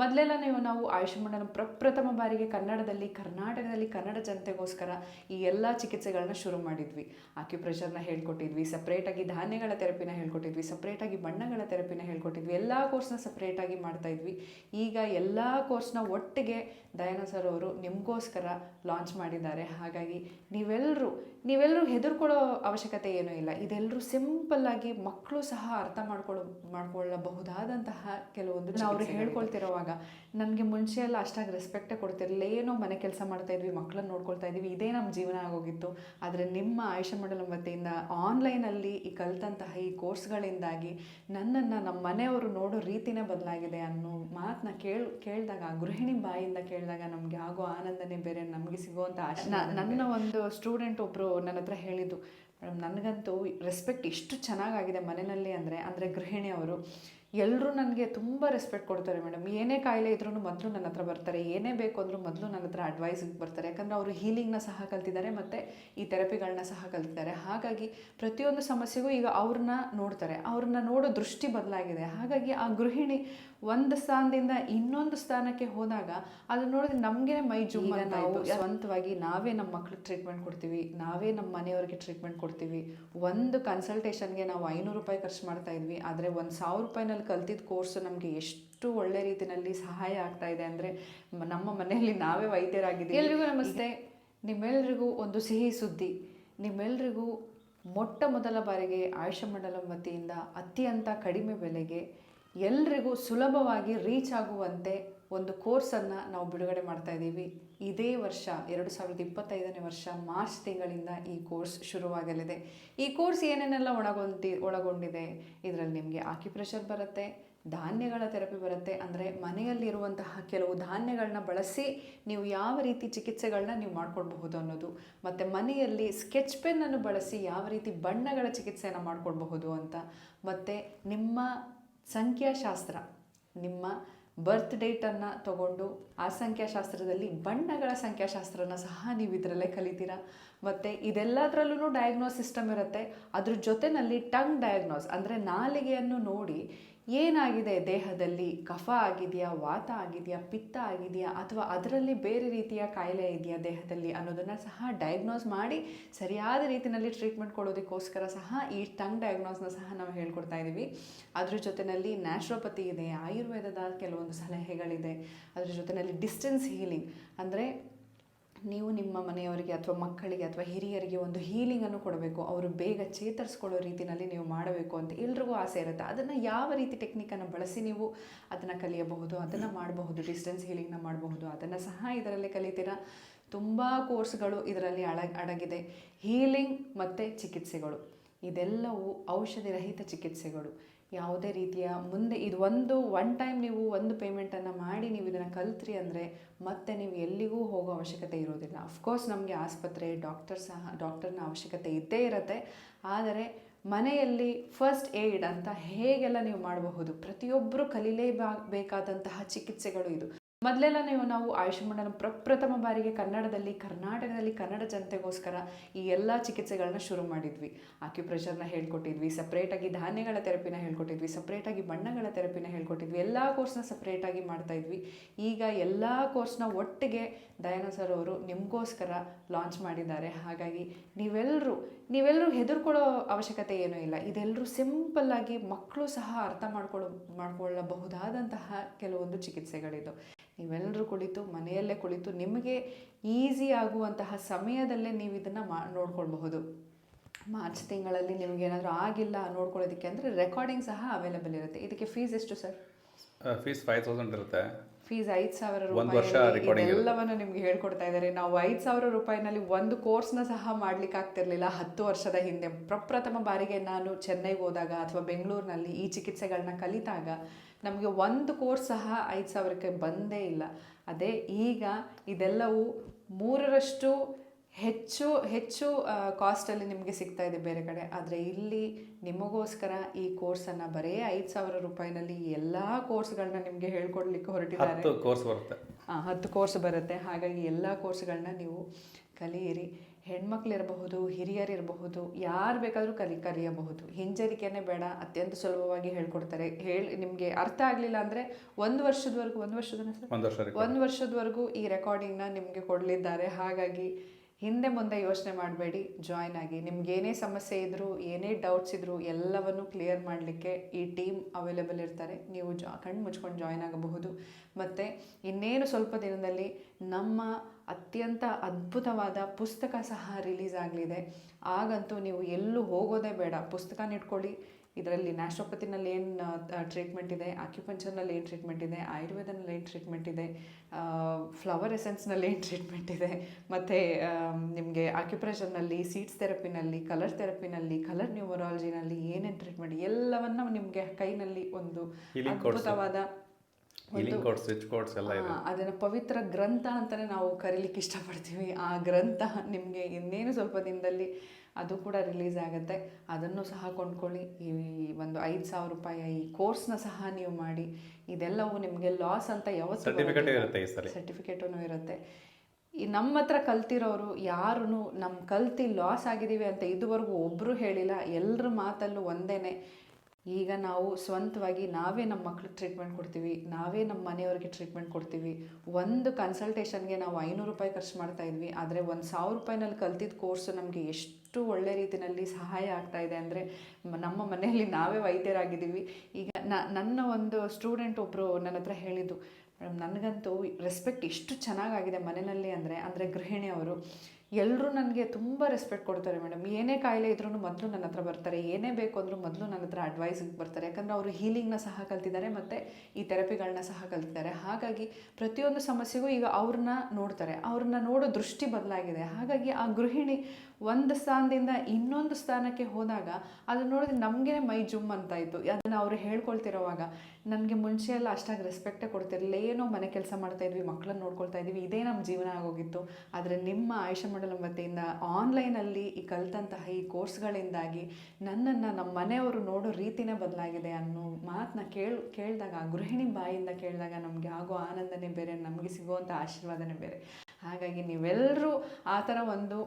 ಮೊದಲೆಲ್ಲ ನೀವು ನಾವು ಆಯುಷ್ಮಾನ್ ಪ್ರಪ್ರಥಮ ಬಾರಿಗೆ ಕನ್ನಡದಲ್ಲಿ ಕರ್ನಾಟಕದಲ್ಲಿ ಕನ್ನಡ ಜನತೆಗೋಸ್ಕರ ಈ ಎಲ್ಲ ಚಿಕಿತ್ಸೆಗಳನ್ನ ಶುರು ಮಾಡಿದ್ವಿ. ಆಕ್ಯುಪ್ರೆಷರ್ನ ಹೇಳ್ಕೊಟ್ಟಿದ್ವಿ ಸಪ್ರೇಟಾಗಿ ಧಾನ್ಯಗಳ ಥೆರಪಿನ ಹೇಳ್ಕೊಟ್ಟಿದ್ವಿ ಸಪ್ರೇಟಾಗಿ ಬಣ್ಣಗಳ ಥೆರಪಿನ ಹೇಳ್ಕೊಟ್ಟಿದ್ವಿ ಎಲ್ಲ ಕೋರ್ಸ್ನ ಸಪ್ರೇಟಾಗಿ ಮಾಡ್ತಾ ಇದ್ವಿ. ಈಗ ಎಲ್ಲ ಕೋರ್ಸ್ನ ಒಟ್ಟಿಗೆ ದಯಾನ ಸರ್ ಅವರು ನಿಮಗೋಸ್ಕರ ಲಾಂಚ್ ಮಾಡಿದ್ದಾರೆ. ಹಾಗಾಗಿ ನೀವೆಲ್ಲರೂ ನೀವೆಲ್ಲರೂ ಹೆದರ್ಕೊಳ್ಳೋ ಅವಶ್ಯಕತೆ ಏನೂ ಇಲ್ಲ. ಇದೆಲ್ಲರೂ ಸಿಂಪಲ್ ಆಗಿ ಮಕ್ಕಳು ಸಹ ಅರ್ಥ ಮಾಡ್ಕೊಳ್ಳೋ ಮಾಡ್ಕೊಳ್ಳಬಹುದಾದಂತಹ ಕೆಲವೊಂದು ಅವ್ರು ಹೇಳ್ಕೊಳ್ತಿರೋವಾಗ ನನಗೆ ಮುಂಚೆ ಎಲ್ಲ ಅಷ್ಟಾಗಿ ರೆಸ್ಪೆಕ್ಟೇ ಕೊಡ್ತಿರಲಿಲ್ಲ. ಏನೋ ಮನೆ ಕೆಲಸ ಮಾಡ್ತಾ ಇದ್ವಿ ಮಕ್ಕಳನ್ನ ನೋಡ್ಕೊಳ್ತಾ ಇದ್ವಿ. ಇದೇ ನಮ್ಮ ಜೀವನ ಆಗೋಗಿತ್ತು. ಆದರೆ ನಿಮ್ಮ ಆಯುಷ ಮಂಡಲ ವತಿಯಿಂದ ಆನ್ಲೈನಲ್ಲಿ ಈ ಕಲಿತಂತಹ ಈ ಕೋರ್ಸ್ಗಳಿಂದಾಗಿ ನನ್ನನ್ನು ನಮ್ಮ ಮನೆಯವರು ನೋಡೋ ರೀತಿನೇ ಬದಲಾಗಿದೆ ಅನ್ನೋ ಮಾತನ್ನ ಕೇಳ್ ಕೇಳಿದಾಗ ಗೃಹಿಣಿ ಬಾಯಿಂದ ಕೇಳಿದಾಗ ನಮಗೆ ಆಗೋ ಆನಂದನೇ ಬೇರೆ ನಮಗೆ ಸಿಗುವಂಥ ಆಶ ನನ್ನ ಒಂದು ಸ್ಟೂಡೆಂಟ್ ಒಬ್ಬರು ನನ್ನ ಹತ್ರ ಹೇಳಿದ್ದು ಮೇಡಮ್ ನನಗಂತೂ ರೆಸ್ಪೆಕ್ಟ್ ಇಷ್ಟು ಚೆನ್ನಾಗಾಗಿದೆ ಮನೆಯಲ್ಲಿ ಅಂದರೆ ಅಂದರೆ ಗೃಹಿಣಿ ಅವರು. ಎಲ್ಲರೂ ನನಗೆ ತುಂಬ ರೆಸ್ಪೆಕ್ಟ್ ಕೊಡ್ತಾರೆ ಮೇಡಮ್. ಏನೇ ಕಾಯಿಲೆ ಇದ್ರೂ ಮೊದಲು ನನ್ನ ಹತ್ರ ಬರ್ತಾರೆ ಏನೇ ಬೇಕು ಅಂದರೂ ಮೊದಲು ನನ್ನ ಹತ್ರ ಅಡ್ವೈಸಿಗೆ ಬರ್ತಾರೆ. ಯಾಕಂದರೆ ಅವರು ಹೀಲಿಂಗ್ನ ಸಹ ಕಲ್ತಿದ್ದಾರೆ ಮತ್ತು ಈ ಥೆರಪಿಗಳನ್ನ ಸಹ ಕಲ್ತಿದ್ದಾರೆ. ಹಾಗಾಗಿ ಪ್ರತಿಯೊಂದು ಸಮಸ್ಯೆಗೂ ಈಗ ಅವ್ರನ್ನ ನೋಡ್ತಾರೆ. ಅವ್ರನ್ನ ನೋಡೋ ದೃಷ್ಟಿ ಬದಲಾಗಿದೆ. ಹಾಗಾಗಿ ಆ ಗೃಹಿಣಿ ಒಂದು ಸ್ಥಾನದಿಂದ ಇನ್ನೊಂದು ಸ್ಥಾನಕ್ಕೆ ಹೋದಾಗ ಅದನ್ನ ನೋಡಿದ್ರೆ ನಮಗೆ ಮೈ ಜುಮ್ ನಾವು ಸ್ವಂತವಾಗಿ ನಾವೇ ನಮ್ಮ ಮಕ್ಳಿಗೆ ಟ್ರೀಟ್ಮೆಂಟ್ ಕೊಡ್ತೀವಿ ನಾವೇ ನಮ್ಮ ಮನೆಯವ್ರಿಗೆ ಟ್ರೀಟ್ಮೆಂಟ್ ಕೊಡ್ತೀವಿ. ಒಂದು ಕನ್ಸಲ್ಟೇಷನ್ಗೆ ನಾವು ಐನೂರು ರೂಪಾಯಿ ಖರ್ಚು ಮಾಡ್ತಾ ಇದ್ವಿ ಆದರೆ ಒಂದು ಸಾವಿರ ರೂಪಾಯಿನಲ್ಲಿ ಕಲ್ತಿದ್ದ ಕೋರ್ಸ್ ನಮಗೆ ಎಷ್ಟು ಒಳ್ಳೆ ರೀತಿಯಲ್ಲಿ ಸಹಾಯ ಆಗ್ತಾ ಇದೆ ಅಂದರೆ ನಮ್ಮ ಮನೆಯಲ್ಲಿ ನಾವೇ ವೈದ್ಯರಾಗಿದ್ದೀವಿ. ಎಲ್ರಿಗೂ ನಮಸ್ತೆ. ನಿಮ್ಮೆಲ್ರಿಗೂ ಒಂದು ಸಿಹಿ ಸುದ್ದಿ. ನಿಮ್ಮೆಲ್ರಿಗೂ ಮೊಟ್ಟ ಮೊದಲ ಬಾರಿಗೆ ಆಯುಷ ಮಂಡಲಂ ವತಿಯಿಂದ ಅತ್ಯಂತ ಕಡಿಮೆ ಬೆಲೆಗೆ ಎಲ್ರಿಗೂ ಸುಲಭವಾಗಿ ರೀಚ್ ಆಗುವಂತೆ ಒಂದು ಕೋರ್ಸನ್ನು ನಾವು ಬಿಡುಗಡೆ ಮಾಡ್ತಾ ಇದ್ದೀವಿ. ಇದೇ ವರ್ಷ, ಎರಡು ಸಾವಿರದ ಇಪ್ಪತ್ತೈದನೇ ವರ್ಷ ಮಾರ್ಚ್ ತಿಂಗಳಿಂದ ಈ ಕೋರ್ಸ್ ಶುರುವಾಗಲಿದೆ. ಈ ಕೋರ್ಸ್ ಏನೇನೆಲ್ಲ ಒಳಗೊಂಡಿ ಒಳಗೊಂಡಿದೆ? ಇದರಲ್ಲಿ ನಿಮಗೆ ಆಕ್ಯುಪ್ರೆಷರ್ ಬರುತ್ತೆ, ಧಾನ್ಯಗಳ ಥೆರಪಿ ಬರುತ್ತೆ, ಅಂದರೆ ಮನೆಯಲ್ಲಿರುವಂತಹ ಕೆಲವು ಧಾನ್ಯಗಳನ್ನ ಬಳಸಿ ನೀವು ಯಾವ ರೀತಿ ಚಿಕಿತ್ಸೆಗಳನ್ನ ನೀವು ಮಾಡ್ಕೊಳ್ಬಹುದು ಅನ್ನೋದು, ಮತ್ತು ಮನೆಯಲ್ಲಿ ಸ್ಕೆಚ್ ಪೆನ್ನನ್ನು ಬಳಸಿ ಯಾವ ರೀತಿ ಬಣ್ಣಗಳ ಚಿಕಿತ್ಸೆಯನ್ನು ಮಾಡ್ಕೊಳ್ಬಹುದು ಅಂತ, ಮತ್ತು ನಿಮ್ಮ ಸಂಖ್ಯಾಶಾಸ್ತ್ರ, ನಿಮ್ಮ ಬರ್ತ್ ಡೇಟನ್ನು ತಗೊಂಡು ಆ ಸಂಖ್ಯಾಶಾಸ್ತ್ರದಲ್ಲಿ ಬಣ್ಣಗಳ ಸಂಖ್ಯಾಶಾಸ್ತ್ರನ ಸಹ ನೀವು ಇದರಲ್ಲೇ ಕಲಿತೀರಾ? ಮತ್ತು ಇದೆಲ್ಲದರಲ್ಲೂ ಡಯಾಗ್ನೋಸ್ ಸಿಸ್ಟಮ್ ಇರುತ್ತೆ. ಅದ್ರ ಜೊತೆಯಲ್ಲಿ ಟಂಗ್ ಡಯಾಗ್ನೋಸ್ ಅಂದರೆ ನಾಲಿಗೆಯನ್ನು ನೋಡಿ ಏನಾಗಿದೆ? ದೇಹದಲ್ಲಿ ಕಫ ಆಗಿದೆಯಾ? ವಾತ ಆಗಿದೆಯಾ? ಪಿತ್ತ ಆಗಿದೆಯಾ? ಅಥವಾ ಅದರಲ್ಲಿ ಬೇರೆ ರೀತಿಯ ಕಾಯಿಲೆ ಇದೆಯಾ ದೇಹದಲ್ಲಿ ಅನ್ನೋದನ್ನು ಸಹ ಡಯಾಗ್ನೋಸ್ ಮಾಡಿ ಸರಿಯಾದ ರೀತಿಯಲ್ಲಿ ಟ್ರೀಟ್ಮೆಂಟ್ ಕೊಡೋದಕ್ಕೋಸ್ಕರ ಸಹ ಈ ಟಂಗ್ ಡಯಾಗ್ನೋಸ್ನ ಸಹ ನಾವು ಹೇಳ್ಕೊಡ್ತಾ ಇದ್ದೀವಿ ಅದ್ರ ಜೊತೆಯಲ್ಲಿ ನ್ಯಾಚುರೋಪತಿ ಇದೆ, ಆಯುರ್ವೇದದ ಕೆಲವೊಂದು ಸಲಹೆಗಳಿದೆ. ಅದ್ರ ಜೊತೆಯಲ್ಲಿ ಡಿಸ್ಟೆನ್ಸ್ ಹೀಲಿಂಗ್ ಅಂದರೆ ನೀವು ನಿಮ್ಮ ಮನೆಯವರಿಗೆ ಅಥವಾ ಮಕ್ಕಳಿಗೆ ಅಥವಾ ಹಿರಿಯರಿಗೆ ಒಂದು ಹೀಲಿಂಗನ್ನು ಕೊಡಬೇಕು. ಅವರು ಬೇಗ ಚೇತರಿಸ್ಕೊಳ್ಳೋ ರೀತಿಯಲ್ಲಿ ನೀವು ಮಾಡಬೇಕು ಅಂತ ಎಲ್ರಿಗೂ ಆಸೆ ಇರುತ್ತೆ. ಅದನ್ನು ಯಾವ ರೀತಿ ಟೆಕ್ನಿಕನ್ನು ಬಳಸಿ ನೀವು ಅದನ್ನು ಕಲಿಯಬಹುದು, ಅದನ್ನು ಮಾಡಬಹುದು ಡಿಸ್ಟೆನ್ಸ್ ಹೀಲಿಂಗ್ನ ಮಾಡಬಹುದು, ಅದನ್ನು ಸಹ ಇದರಲ್ಲಿ ಕಲಿತೀರಾ? ತುಂಬ ಕೋರ್ಸ್ಗಳು ಇದರಲ್ಲಿ ಅಡ ಅಡಗಿದೆ. ಹೀಲಿಂಗ್ ಮತ್ತು ಚಿಕಿತ್ಸೆಗಳು. ಇದೆಲ್ಲವೂ ಔಷಧಿರಹಿತ ಚಿಕಿತ್ಸೆಗಳು. ಯಾವುದೇ ರೀತಿಯ ಮುಂದೆ ಇದು ಒಂದು ಒನ್ ಟೈಮ್ ನೀವು ಒಂದು ಪೇಮೆಂಟನ್ನು ಮಾಡಿ ನೀವು ಇದನ್ನು ಕಲ್ತ್ರಿ ಅಂದರೆ ಮತ್ತೆ ನೀವು ಎಲ್ಲಿಗೂ ಹೋಗೋ ಅವಶ್ಯಕತೆ ಇರೋದಿಲ್ಲ. ಅಫ್ಕೋರ್ಸ್ ನಮಗೆ ಆಸ್ಪತ್ರೆ ಡಾಕ್ಟರ್ ಸಹ ಡಾಕ್ಟರ್ನ ಅವಶ್ಯಕತೆ ಇದ್ದೇ ಇರುತ್ತೆ. ಆದರೆ ಮನೆಯಲ್ಲಿ ಫಸ್ಟ್ ಏಡ್ ಅಂತ ಹೇಗೆಲ್ಲ ನೀವು ಮಾಡಬಹುದು? ಪ್ರತಿಯೊಬ್ಬರು ಕಲೀಲೇಬೇಕಾದಂತಹ ಚಿಕಿತ್ಸೆಗಳು ಇದು. ಮೊದಲೆಲ್ಲ ನೀವು ನಾವು ಆಯುಷ್ಮಾನ್ ಪ್ರಪ್ರಥಮ ಬಾರಿಗೆ ಕನ್ನಡದಲ್ಲಿ, ಕರ್ನಾಟಕದಲ್ಲಿ ಕನ್ನಡ ಜನತೆಗೋಸ್ಕರ ಈ ಎಲ್ಲ ಚಿಕಿತ್ಸೆಗಳನ್ನ ಶುರು ಮಾಡಿದ್ವಿ. ಆಕ್ಯುಪ್ರೆಷರ್ನ ಹೇಳ್ಕೊಟ್ಟಿದ್ವಿ ಸಪ್ರೇಟಾಗಿ ಧಾನ್ಯಗಳ ಥೆರಪಿನ ಹೇಳ್ಕೊಟ್ಟಿದ್ವಿ ಸಪ್ರೇಟಾಗಿ ಬಣ್ಣಗಳ ಥೆರಪಿನ ಹೇಳ್ಕೊಟ್ಟಿದ್ವಿ, ಎಲ್ಲ ಕೋರ್ಸ್ನ ಸಪ್ರೇಟಾಗಿ ಮಾಡ್ತಾ ಇದ್ವಿ. ಈಗ ಎಲ್ಲ ಕೋರ್ಸ್ನ ಒಟ್ಟಿಗೆ ದಯಾನಂದ್ ಸರ್ ಅವರು ನಿಮಗೋಸ್ಕರ ಲಾಂಚ್ ಮಾಡಿದ್ದಾರೆ. ಹಾಗಾಗಿ ನೀವೆಲ್ಲರೂ ನೀವೆಲ್ಲರೂ ಹೆದರ್ಕೊಳ್ಳೋ ಅವಶ್ಯಕತೆ ಏನೂ ಇಲ್ಲ. ಇದೆಲ್ಲರೂ ಸಿಂಪಲ್ಲಾಗಿ ಮಕ್ಕಳು ಸಹ ಅರ್ಥ ಮಾಡ್ಕೊಳ್ಳೋ, ಮಾಡ್ಕೊಳ್ಳಬಹುದಾದಂತಹ ಕೆಲವೊಂದು ಚಿಕಿತ್ಸೆಗಳಿದು. ನೀವೆಲ್ಲರೂ ಕುಳಿತು, ಮನೆಯಲ್ಲೇ ಕುಳಿತು ನಿಮಗೆ ಈಸಿ ಆಗುವಂತಹ ಸಮಯದಲ್ಲೇ ನೀವು ಇದನ್ನು ಮಾ, ನೋಡ್ಕೊಳ್ಬಹುದು. ಮಾರ್ಚ್ ತಿಂಗಳಲ್ಲಿ ನಿಮಗೇನಾದರೂ ಆಗಿಲ್ಲ ನೋಡ್ಕೊಳ್ಳೋದಕ್ಕೆ ಅಂದರೆ ರೆಕಾರ್ಡಿಂಗ್ ಸಹ ಅವೈಲೇಬಲ್ ಇರುತ್ತೆ. ಇದಕ್ಕೆ ಫೀಸ್ ಎಷ್ಟು ಸರ್ ಫೀಸ್ ಫೈವ್ ತೌಸಂಡ್ ಇರುತ್ತೆ. ಫೀಸ್ ಐದು ಸಾವಿರ ಒಂದು ವರ್ಷ ರೂಪಾಯಿ recording ಇರುತ್ತೆ. ಎಲ್ಲವನ್ನು ನಿಮ್ಗೆ ಹೇಳ್ಕೊಡ್ತಾ ಇದ್ದಾರೆ. ನಾವು ಐದು ಸಾವಿರ ರೂಪಾಯಿನಲ್ಲಿ ಒಂದು ಕೋರ್ಸ್ನ ಸಹ ಮಾಡ್ಲಿಕ್ಕೆ ಆಗ್ತಿರ್ಲಿಲ್ಲ. ಹತ್ತು ವರ್ಷದ ಹಿಂದೆ ಪ್ರಪ್ರಥಮ ಬಾರಿಗೆ ನಾನು ಚೆನ್ನೈಗೆ ಹೋದಾಗ ಅಥವಾ ಬೆಂಗಳೂರಿನಲ್ಲಿ ಈ ಚಿಕಿತ್ಸೆಗಳನ್ನ ಕಲಿತಾಗ ನಮಗೆ ಒಂದು ಕೋರ್ಸ್ ಸಹ ಐದು ಸಾವಿರಕ್ಕೆ ಬಂದೇ ಇಲ್ಲ. ಅದೇ ಈಗ ಇದೆಲ್ಲವೂ ಮೂರರಷ್ಟು ಹೆಚ್ಚು ಹೆಚ್ಚು ಕಾಸ್ಟಲ್ಲಿ ನಿಮಗೆ ಸಿಗ್ತಾ ಇದೆ ಬೇರೆ ಕಡೆ. ಆದರೆ ಇಲ್ಲಿ ನಿಮಗೋಸ್ಕರ ಈ ಕೋರ್ಸನ್ನು ಬರೀ ಐದು ಸಾವಿರ ರೂಪಾಯಿನಲ್ಲಿ ಎಲ್ಲ ಕೋರ್ಸ್ಗಳನ್ನ ನಿಮಗೆ ಹೇಳ್ಕೊಡ್ಲಿಕ್ಕೆ ಹೊರಟಿದ್ದಾರೆ. ಕೋರ್ಸ್ ಬರುತ್ತೆ. ಹಾಂ ಹತ್ತು ಕೋರ್ಸ್ ಬರುತ್ತೆ. ಹಾಗಾಗಿ ಎಲ್ಲ ಕೋರ್ಸ್ಗಳನ್ನ ನೀವು ಕಲಿಯಿರಿ. ಹೆಣ್ಮಕ್ಳಿರಬಹುದು ಹಿರಿಯರಿರಬಹುದು ಯಾರು ಬೇಕಾದರೂ ಕಲಿ ಕಲಿಯಬಹುದು. ಹಿಂಜರಿಕೆನೇ ಬೇಡ ಅತ್ಯಂತ ಸುಲಭವಾಗಿ ಹೇಳ್ಕೊಡ್ತಾರೆ. ಹೇಳಿ ನಿಮಗೆ ಅರ್ಥ ಆಗಲಿಲ್ಲ ಅಂದರೆ ಒಂದು ವರ್ಷದವರೆಗೂ ಒಂದು ವರ್ಷದ ಒಂದು ವರ್ಷ ಒಂದು ವರ್ಷದವರೆಗೂ ಈ ರೆಕಾರ್ಡಿಂಗ್ನ ನಿಮಗೆ ಕೊಡಲಿದ್ದಾರೆ. ಹಾಗಾಗಿ ಹಿಂದೆ ಮುಂದೆ ಯೋಚನೆ ಮಾಡಬೇಡಿ ಜಾಯ್ನ್ ಆಗಿ. ನಿಮ್ಗೆ ಏನೇ ಸಮಸ್ಯೆ ಇದ್ದರೂ ಏನೇ ಡೌಟ್ಸ್ ಇದ್ದರೂ ಎಲ್ಲವನ್ನು ಕ್ಲಿಯರ್ ಮಾಡಲಿಕ್ಕೆ ಈ ಟೀಮ್ ಅವೈಲೇಬಲ್ ಇರ್ತಾರೆ. ನೀವು ಜಾ, ಕಣ್ಣು ಮುಚ್ಕೊಂಡು ಜಾಯ್ನ್ ಆಗಬಹುದು. ಮತ್ತು ಇನ್ನೇನು ಸ್ವಲ್ಪ ದಿನದಲ್ಲಿ ನಮ್ಮ ಅತ್ಯಂತ ಅದ್ಭುತವಾದ ಪುಸ್ತಕ ಸಹ ರಿಲೀಸ್ ಆಗಲಿದೆ. ಆಗಂತೂ ನೀವು ಎಲ್ಲೂ ಹೋಗೋದೇ ಬೇಡ. ಪುಸ್ತಕನ ಇಟ್ಕೊಳ್ಳಿ ಇದರಲ್ಲಿ ನ್ಯಾಚುರೋಪತಿನಲ್ಲಿ ಏನು ಟ್ರೀಟ್ಮೆಂಟ್ ಇದೆ ಆಕ್ಯುಪಂಚರ್ನಲ್ಲಿ ಏನು ಟ್ರೀಟ್ಮೆಂಟ್ ಇದೆ ಆಯುರ್ವೇದನಲ್ಲಿ ಏನು ಟ್ರೀಟ್ಮೆಂಟ್ ಇದೆ ಫ್ಲವರ್ ಎಸೆನ್ಸ್ನಲ್ಲಿ ಏನು ಟ್ರೀಟ್ಮೆಂಟ್ ಇದೆ ಮತ್ತು ನಿಮಗೆ ಆಕ್ಯುಪ್ರೆಷರ್ನಲ್ಲಿ ಸೀಡ್ಸ್ ಥೆರಪಿನಲ್ಲಿ ಕಲರ್ ಥೆರಪಿನಲ್ಲಿ ಕಲರ್ ನ್ಯೂಮರಾಲಜಿನಲ್ಲಿ ಏನೇನು ಟ್ರೀಟ್ಮೆಂಟ್ ಎಲ್ಲವನ್ನು ನಿಮಗೆ ಕೈನಲ್ಲಿ ಒಂದು ಅದ್ಭುತವಾದ ಹೀಲಿಂಗ್ ಕೋರ್ಸ್ ಸ್ವಿಚ್ ಕೋರ್ಸ್ ಎಲ್ಲ ಇದೆ. ಆ, ಅದನ್ನ ಪವಿತ್ರ ಗ್ರಂಥ ಅಂತಲೇ ನಾವು ಕರೀಲಿಕ್ಕೆ ಇಷ್ಟಪಡ್ತೀವಿ. ಆ ಗ್ರಂಥ ನಿಮಗೆ ಇನ್ನೇನು ಸ್ವಲ್ಪ ದಿನದಲ್ಲಿ ಅದು ಕೂಡ ರಿಲೀಸ್ ಆಗುತ್ತೆ. ಅದನ್ನು ಸಹ ಕೊಂಡ್ಕೊಳ್ಳಿ. ಈ ಒಂದು ಐದು ಸಾವಿರ ರೂಪಾಯಿ ಈ ಕೋರ್ಸ್ನ ಸಹ ನೀವು ಮಾಡಿ. ಇದೆಲ್ಲವೂ ನಿಮಗೆ ಲಾಸ್ ಅಂತ ಯಾವತ್ತೂ ಸರ್ಟಿಫಿಕೇಟ್ ಇರುತ್ತೆ ಈ ಸರಿ ಸರ್ಟಿಫಿಕೇಟೂ ಇರುತ್ತೆ. ಈ ನಮ್ಮ ಹತ್ರ ಕಲ್ತಿರೋರು ಯಾರೂ ನಮ್ಮ ಕಲ್ತಿ ಲಾಸ್ ಆಗಿದ್ದೀವಿ ಅಂತ ಇದುವರೆಗೂ ಒಬ್ಬರು ಹೇಳಿಲ್ಲ. ಎಲ್ಲರ ಮಾತಲ್ಲೂ ಒಂದೇನೆ. ಈಗ ನಾವು ಸ್ವಂತವಾಗಿ ನಾವೇ ನಮ್ಮ ಮಕ್ಳಿಗೆ ಟ್ರೀಟ್ಮೆಂಟ್ ಕೊಡ್ತೀವಿ, ನಾವೇ ನಮ್ಮ ಮನೆಯವ್ರಿಗೆ ಟ್ರೀಟ್ಮೆಂಟ್ ಕೊಡ್ತೀವಿ. ಒಂದು ಕನ್ಸಲ್ಟೇಷನ್ಗೆ ನಾವು ಐನೂರು ರೂಪಾಯಿ ಖರ್ಚು ಮಾಡ್ತಾ ಇದ್ವಿ, ಆದರೆ ಒಂದು ಸಾವಿರ ರೂಪಾಯಿನಲ್ಲಿ ಕಲ್ತಿದ್ದ ಕೋರ್ಸು ನಮಗೆ ಎಷ್ಟು ಒಳ್ಳೆ ರೀತಿಯಲ್ಲಿ ಸಹಾಯ ಆಗ್ತಾ ಇದೆ ಅಂದರೆ ನಮ್ಮ ಮನೆಯಲ್ಲಿ ನಾವೇ ವೈದ್ಯರಾಗಿದ್ದೀವಿ. ಈಗ ನನ್ನ ಒಂದು ಸ್ಟೂಡೆಂಟ್ ಒಬ್ಬರು ನನ್ನ ಹತ್ರ ಹೇಳಿದ್ದು ಮೇಡಮ್ ನನಗಂತೂ ರೆಸ್ಪೆಕ್ಟ್ ಎಷ್ಟು ಚೆನ್ನಾಗಾಗಿದೆ ಮನೆಯಲ್ಲಿ ಅಂದರೆ ಅಂದರೆ ಗೃಹಿಣಿ ಅವರು. ಎಲ್ಲರೂ ನನಗೆ ತುಂಬ ರೆಸ್ಪೆಕ್ಟ್ ಕೊಡ್ತಾರೆ ಮೇಡಮ್ ಏನೇ ಕಾಯಿಲೆ ಇದ್ರೂ ಮೊದಲು ನನ್ನ ಹತ್ರ ಬರ್ತಾರೆ, ಏನೇ ಬೇಕು ಅಂದರೂ ಮೊದಲು ನನ್ನ ಹತ್ರ ಅಡ್ವೈಸಿಗೆ ಬರ್ತಾರೆ. ಯಾಕಂದರೆ ಅವರು ಹೀಲಿಂಗ್ನ ಸಹ ಕಲ್ತಿದ್ದಾರೆ ಮತ್ತು ಈ ಥೆರಪಿಗಳನ್ನ ಸಹ ಕಲ್ತಿದ್ದಾರೆ. ಹಾಗಾಗಿ ಪ್ರತಿಯೊಂದು ಸಮಸ್ಯೆಗೂ ಈಗ ಅವ್ರನ್ನ ನೋಡ್ತಾರೆ. ಅವ್ರನ್ನ ನೋಡೋ ದೃಷ್ಟಿ ಬದಲಾಗಿದೆ. ಹಾಗಾಗಿ ಆ ಗೃಹಿಣಿ ಒಂದು ಸ್ಥಾನದಿಂದ ಇನ್ನೊಂದು ಸ್ಥಾನಕ್ಕೆ ಹೋದಾಗ ಅದು ನೋಡಿದ್ರೆ ನಮಗೇ ಮೈ ಜುಮ್ ಅಂತ ಇತ್ತು. ಅದನ್ನು ಅವರು ಹೇಳ್ಕೊಳ್ತಿರೋವಾಗ ನನಗೆ ಮುಂಚೆ ಎಲ್ಲ ಅಷ್ಟಾಗಿ ರೆಸ್ಪೆಕ್ಟೇ ಕೊಡ್ತಿರಲಿಲ್ಲ. ಏನೋ ಮನೆ ಕೆಲಸ ಮಾಡ್ತಾ ಇದ್ವಿ ಮಕ್ಕಳನ್ನ ನೋಡ್ಕೊಳ್ತಾ ಇದ್ವಿ, ಇದೇ ನಮ್ಮ ಜೀವನ ಆಗೋಗಿತ್ತು. ಆದರೆ ನಿಮ್ಮ ಆಯುಷ ಮಂಡಲ ವತಿಯಿಂದ ಆನ್ಲೈನಲ್ಲಿ ಈ ಕಲಿತಂತಹ ಈ ಕೋರ್ಸ್ಗಳಿಂದಾಗಿ ನನ್ನನ್ನು ನಮ್ಮ ಮನೆಯವರು ನೋಡೋ ರೀತಿನೇ ಬದಲಾಗಿದೆ ಅನ್ನೋ ಮಾತನ್ನ ಕೇಳಿ, ಕೇಳಿದಾಗ ಗೃಹಿಣಿ ಬಾಯಿಂದ ಕೇಳಿದಾಗ ನಮಗೆ ಆಗೋ ಆನಂದನೇ ಬೇರೆ, ನಮಗೆ ಸಿಗುವಂಥ ಆಶೀರ್ವಾದನೇ ಬೇರೆ. ಹಾಗಾಗಿ ನೀವೆಲ್ಲರೂ ಆ ಥರ ಒಂದು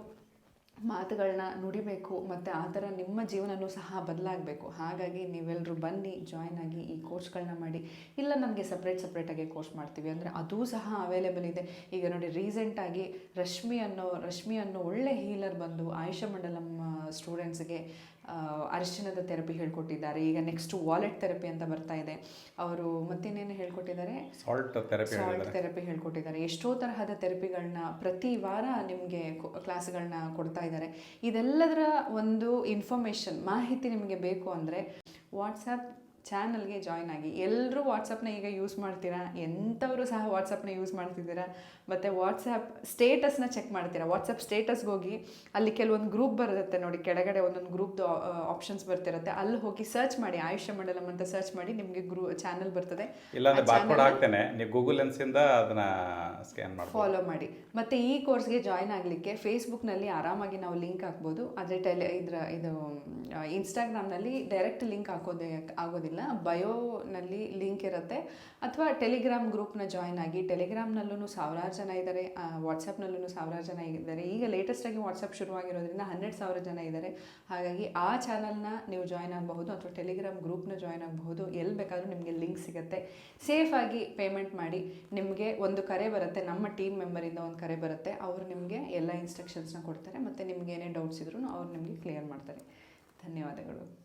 ಮಾತುಗಳನ್ನ ನುಡಿಬೇಕು ಮತ್ತು ಆ ಥರ ನಿಮ್ಮ ಜೀವನವೂ ಸಹ ಬದಲಾಗಬೇಕು. ಹಾಗಾಗಿ ನೀವೆಲ್ಲರೂ ಬನ್ನಿ ಜಾಯ್ನ್ ಆಗಿ ಈ ಕೋರ್ಸ್ಗಳನ್ನ ಮಾಡಿ. ಇಲ್ಲ ನನಗೆ ಸಪ್ರೇಟ್ ಸಪ್ರೇಟಾಗಿ ಕೋರ್ಸ್ ಮಾಡ್ತೀವಿ. ಅಂದರೆ ಅದೂ ಸಹ ಅವೈಲೇಬಲ್ ಇದೆ. ಈಗ ನೋಡಿ ರೀಸೆಂಟಾಗಿ ರಶ್ಮಿ ಅನ್ನೋ ರಶ್ಮಿ ಅನ್ನೋ ಒಳ್ಳೆ ಹೀಲರ್ ಬಂದು ಆಯುಷ ಮಂಡಲಂ ಸ್ಟೂಡೆಂಟ್ಸ್ಗೆ ಅರಿಶಿಣದ ಥೆರಪಿ ಹೇಳ್ಕೊಟ್ಟಿದ್ದಾರೆ. ಈಗ ನೆಕ್ಸ್ಟ್ ವಾಲೆಟ್ ಥೆರಪಿ ಅಂತ ಬರ್ತಾ ಇದೆ. ಅವರು ಮತ್ತಿನ್ನೇನು ಹೇಳ್ಕೊಟ್ಟಿದ್ದಾರೆ? ಸಾಲ್ಟ್ ಥೆರಪಿ ಸಾಲ್ಟ್ ಥೆರಪಿ ಹೇಳ್ಕೊಟ್ಟಿದ್ದಾರೆ. ಎಷ್ಟೋ ತರಹದ ಥೆರಪಿಗಳನ್ನ ಪ್ರತಿ ವಾರ ನಿಮಗೆ ಕ್ಲಾಸ್ಗಳನ್ನ ಕೊಡ್ತಾ ಇದ್ದಾರೆ. ಇದೆಲ್ಲದರ ಒಂದು ಇನ್ಫಾರ್ಮೇಷನ್ ಮಾಹಿತಿ ನಿಮಗೆ ಬೇಕು ಅಂದರೆ ವಾಟ್ಸಪ್ ಚಾನಲ್ಗೆ ಜಾಯ್ನ್ ಆಗಿ ಎಲ್ಲರೂ ವಾಟ್ಸಪ್ನ ಈಗ ಯೂಸ್ ಮಾಡ್ತೀರಾ? ಎಂಥವರು ಸಹ ವಾಟ್ಸಪ್ನ ಯೂಸ್ ಮಾಡ್ತಿದ್ದೀರಾ? ಮತ್ತು ವಾಟ್ಸಪ್ ಸ್ಟೇಟಸ್ನ ಚೆಕ್ ಮಾಡ್ತೀರಾ? ವಾಟ್ಸಪ್ ಸ್ಟೇಟಸ್ಗೆ ಹೋಗಿ ಅಲ್ಲಿ ಕೆಲವೊಂದು ಗ್ರೂಪ್ ಬರುತ್ತೆ ನೋಡಿ ಕೆಳಗಡೆ ಒಂದೊಂದು ಗ್ರೂಪ್ದು ಆಪ್ಷನ್ಸ್ ಬರ್ತಿರುತ್ತೆ. ಅಲ್ಲಿ ಹೋಗಿ ಸರ್ಚ್ ಮಾಡಿ ಆಯುಷ್ಯ ಮಂಡಲಂ ಅಂತ ಸರ್ಚ್ ಮಾಡಿ ನಿಮಗೆ ಗ್ರೂ ಚಾನಲ್ ಬರ್ತದೆ. ಇಲ್ಲಾಂದ್ರೆ ಬಾರ್ಕೋಡ್ ಹಾಕ್ತೇನೆ. ನೀವು ಗೂಗಲ್ ಲೆನ್ಸಿಂದ ಅದನ್ನ ಸ್ಕ್ಯಾನ್ ಮಾಡ್ಬೋದು. ಫಾಲೋ ಮಾಡಿ. ಮತ್ತು ಈ ಕೋರ್ಸ್ಗೆ ಜಾಯ್ನ್ ಆಗಲಿಕ್ಕೆ ಫೇಸ್ಬುಕ್ನಲ್ಲಿ ಆರಾಮಾಗಿ ನಾವು ಲಿಂಕ್ ಹಾಕ್ಬೋದು. ಆದರೆ ಟೆಲಿ ಇದ್ರ ಇದು ಇನ್ಸ್ಟಾಗ್ರಾಮ್ನಲ್ಲಿ ಡೈರೆಕ್ಟ್ ಲಿಂಕ್ ಹಾಕೋದೇ ಆಗೋದಿಲ್ಲ. ಬಯೋನಲ್ಲಿ ಲಿಂಕ್ ಇರುತ್ತೆ. ಅಥವಾ ಟೆಲಿಗ್ರಾಮ್ ಗ್ರೂಪ್ನ ಜಾಯ್ನ್ ಆಗಿ ಟೆಲಿಗ್ರಾಮ್ನಲ್ಲೂ ಸಾವಿರಾರು ಜನ ಇದ್ದಾರೆ ವಾಟ್ಸಪ್ನಲ್ಲೂ ಸಾವಿರಾರು ಜನ ಇದ್ದಾರೆ ಈಗ ಲೇಟೆಸ್ಟಾಗಿ ವಾಟ್ಸಪ್ ಶುರುವಾಗಿರೋದ್ರಿಂದ ಹನ್ನೆರಡು ಸಾವಿರ ಜನ ಇದ್ದಾರೆ ಹಾಗಾಗಿ ಆ ಚಾನಲ್ನ ನೀವು ಜಾಯ್ನ್ ಆಗಬಹುದು ಅಥವಾ ಟೆಲಿಗ್ರಾಮ್ ಗ್ರೂಪ್ನ ಜಾಯ್ನ್ ಆಗಬಹುದು. ಎಲ್ಲಿ ಬೇಕಾದರೂ ನಿಮಗೆ ಲಿಂಕ್ ಸಿಗುತ್ತೆ. ಸೇಫಾಗಿ ಪೇಮೆಂಟ್ ಮಾಡಿ, ನಿಮಗೆ ಒಂದು ಕರೆ ಬರುತ್ತೆ. ನಮ್ಮ ಟೀಮ್ ಮೆಂಬರಿಂದ ಒಂದು ಕರೆ ಬರುತ್ತೆ. ಅವರು ನಿಮಗೆ ಎಲ್ಲ ಇನ್ಸ್ಟ್ರಕ್ಷನ್ಸ್ನ ಕೊಡ್ತಾರೆ. ಮತ್ತು ನಿಮ್ಗೆ ಏನೇ ಡೌಟ್ಸ್ ಇದ್ರೂ ಅವ್ರು ನಿಮಗೆ ಕ್ಲಿಯರ್ ಮಾಡ್ತಾರೆ. ಧನ್ಯವಾದಗಳು.